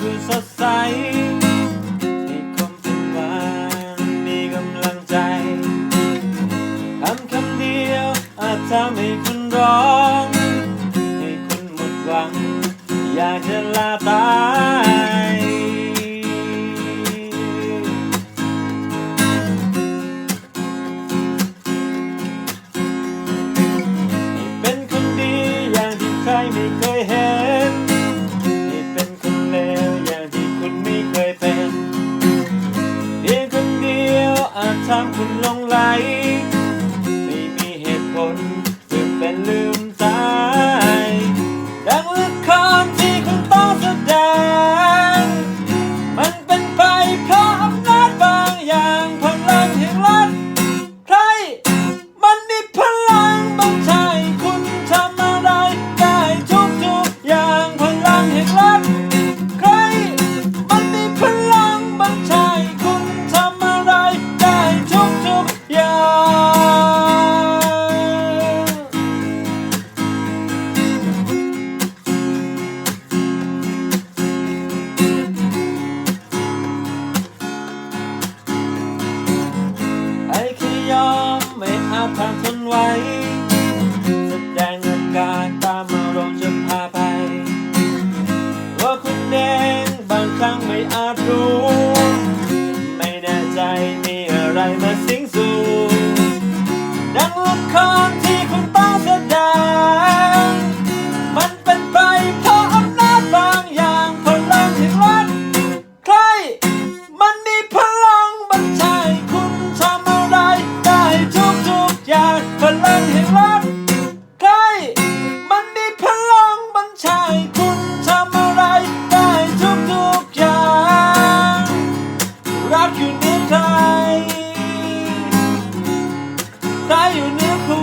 คือสดใสให้คมสว่างมีกำลังใจคำคำเดียวอาจทำให้คุณร้อง ให้คุณหมดหวัง อยากจะลาตายให้เป็นคนดีอย่างที่ใครไม่เคยเห็น ทำคุณลงไหลาวผ่านพ้นไว้ 有年后。